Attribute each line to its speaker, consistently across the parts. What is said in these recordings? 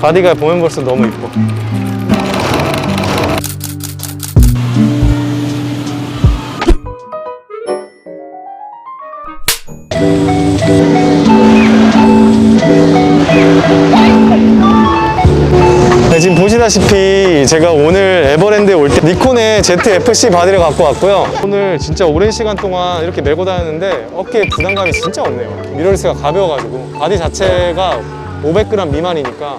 Speaker 1: 바디가 보면 볼수록 너무 이뻐. 보시다시피 제가 오늘 에버랜드에 올 때 니콘의 ZFC 바디를 갖고 왔고요. 오늘 진짜 오랜 시간 동안 이렇게 메고 다녔는데 어깨에 부담감이 진짜 없네요. 미러리스가 가벼워가지고 바디 자체가 500g 미만이니까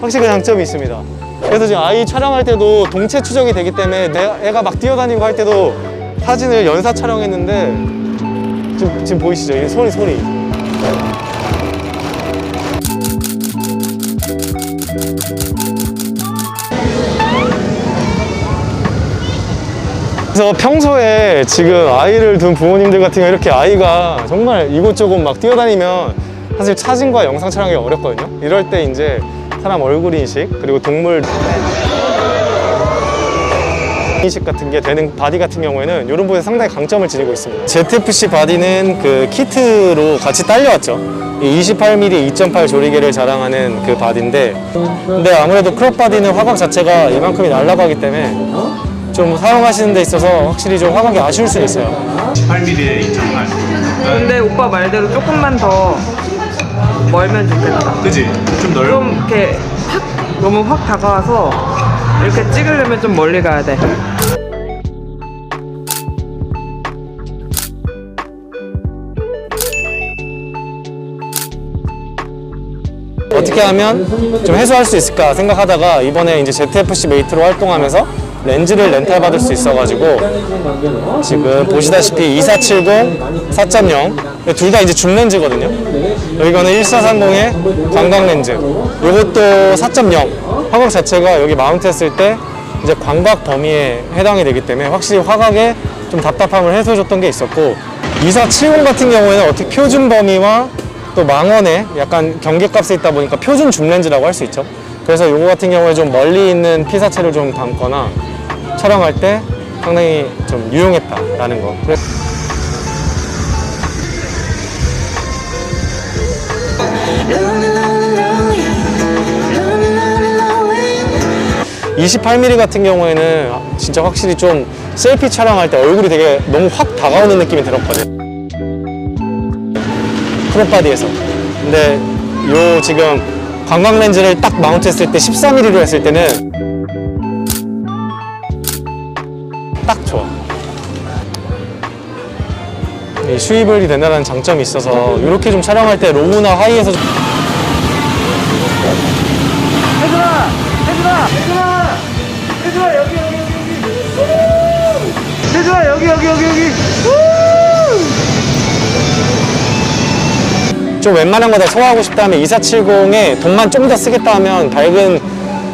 Speaker 1: 확실히 그 장점이 있습니다. 그래서 지금 아이 촬영할 때도 동체 추적이 되기 때문에 내 애가 막 뛰어다니고 할 때도 사진을 연사 촬영했는데 지금, 지금 보이시죠? 이 소리 소리. 그래서 평소에 지금 아이를 둔 부모님들 같은 경우 이렇게 아이가 정말 이곳저곳 막 뛰어다니면 사실 사진과 영상 촬영이 어렵거든요. 이럴 때 이제 사람 얼굴 인식 그리고 동물 인식 같은 게 되는 바디 같은 경우에는 이런 부분에 상당히 강점을 지니고 있습니다. ZFC 바디는 그 키트로 같이 딸려왔죠. 이 28mm 2.8 조리개를 자랑하는 그 바디인데 근데 아무래도 크롭 바디는 화각 자체가 이만큼이 날아가기 때문에 좀 사용하시는 데 있어서 확실히 좀 화각이 아쉬울 수 있어요.
Speaker 2: 18mm에 2.8.
Speaker 3: 근데 오빠 말대로 조금만 더 멀면 좋겠다.
Speaker 2: 그지? 좀 넓.
Speaker 3: 좀 이렇게 확 너무 확 다가와서 이렇게 찍으려면 좀 멀리 가야 돼.
Speaker 1: 어떻게 하면 좀 해소할 수 있을까 생각하다가 이번에 이제 ZFC 메이트로 활동하면서 렌즈를 렌탈 받을 수 있어가지고 지금 보시다시피 2470, 4.0 둘 다 이제 줌 렌즈거든요. 여기가는 1430의 광각 렌즈. 이것도 4.0 화각 자체가 여기 마운트 했을 때 이제 광각 범위에 해당이 되기 때문에 확실히 화각에 좀 답답함을 해소해줬던 게 있었고 2470 같은 경우에는 어떻게 표준 범위와 또 망원에 약간 경계값에 있다 보니까 표준 줌 렌즈라고 할 수 있죠. 그래서 이거 같은 경우에 좀 멀리 있는 피사체를 좀 담거나 촬영할 때 상당히 좀 유용했다라는 거. 그래서 28mm 같은 경우에는 진짜 확실히 좀 셀피 촬영할 때 얼굴이 되게 너무 확 다가오는 느낌이 들었거든. 크롭바디에서. 근데 요 지금 관광 렌즈를 딱 마운트 했을 때 14mm로 했을 때는 딱 좋아. 이 수입을이 된다는 장점이 있어서 이렇게 좀 촬영할 때 로우나 하이에서 좀
Speaker 3: 혜준아, 혜준아, 혜준아, 혜준아 여기 여기 여기 여기. 혜준아 여기 여기 여기 여기.
Speaker 1: 좀 웬만한 거 다 소화하고 싶다면 2470에 돈만 좀 더 쓰겠다 하면 밝은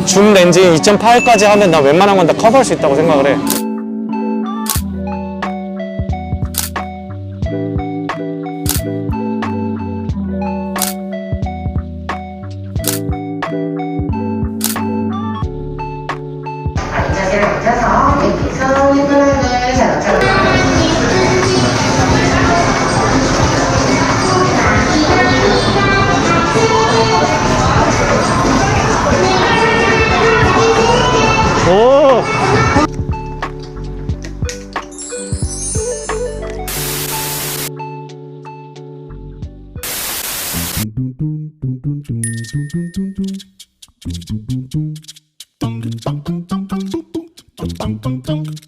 Speaker 1: 줌 렌즈 2.8까지 하면 나 웬만한 건 다 커버할 수 있다고 생각을 해.
Speaker 4: 앉아서 계속 윗근육을 자극하고
Speaker 1: 오!
Speaker 2: 뚱뚱뚱뚱. tum, tum.